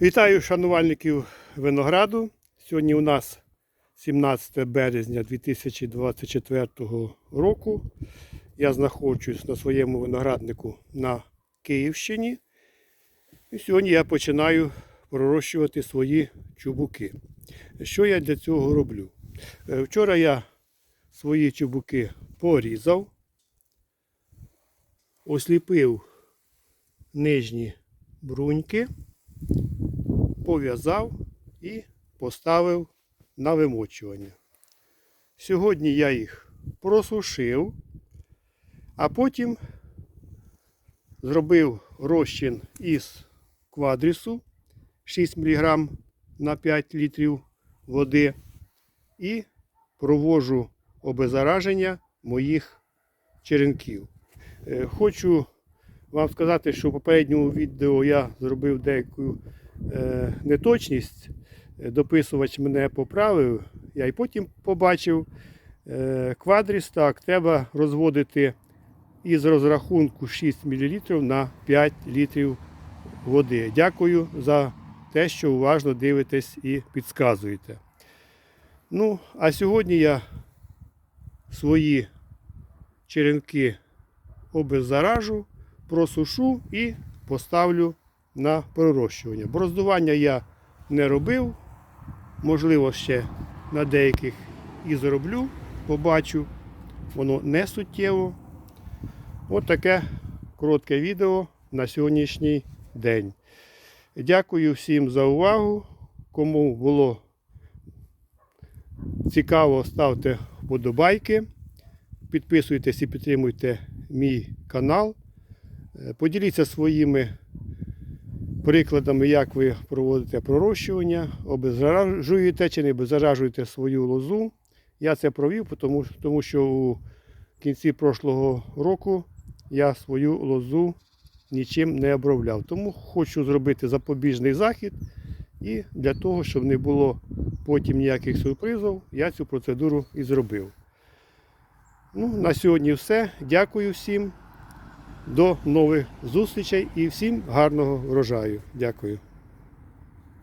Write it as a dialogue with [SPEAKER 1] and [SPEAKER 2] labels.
[SPEAKER 1] Вітаю шанувальників винограду. Сьогодні у нас 17 березня 2024 року. Я знаходжусь на своєму винограднику на Київщині. І сьогодні я починаю пророщувати свої чубуки. Що я для цього роблю? Е, Вчора я свої чубуки порізав, осліпив нижні бруньки пов'язав і поставив на вимочування. Сьогодні я їх просушив, а потім зробив розчин із квадрісу 6 мг на 5 літрів води і провожу обеззараження моїх черенків. Е, Хочу вам сказати, що в попередньому відео я зробив деяку е, неточність. Дописувач мене поправив. Я і потім побачив е, квадріс. Так, треба розводити із розрахунку 6 мл на 5 літрів води. Дякую за те, що уважно дивитесь і підказуєте. Ну, а сьогодні я свої черенки обеззаражу, просушу і поставлю на пророщування. Бороздування я не робив. Можливо, ще на деяких і зроблю, побачу. Воно не суттєво. От таке коротке відео на сьогоднішній день. Дякую всім за увагу. Кому було цікаво, ставте вподобайки. Підписуйтесь і підтримуйте мій канал. Е, Поділіться своїми прикладами, як ви проводите пророщування, обеззаражуєте чи не обеззаражуєте свою лозу. Я це провів, тому, тому що у кінці прошлого року я свою лозу нічим не обробляв. Тому хочу зробити запобіжний захід. І для того, щоб не було потім ніяких сюрпризів, я цю процедуру і зробив. Ну, на сьогодні все. Дякую всім. До нових зустрічей і всім гарного врожаю. Дякую.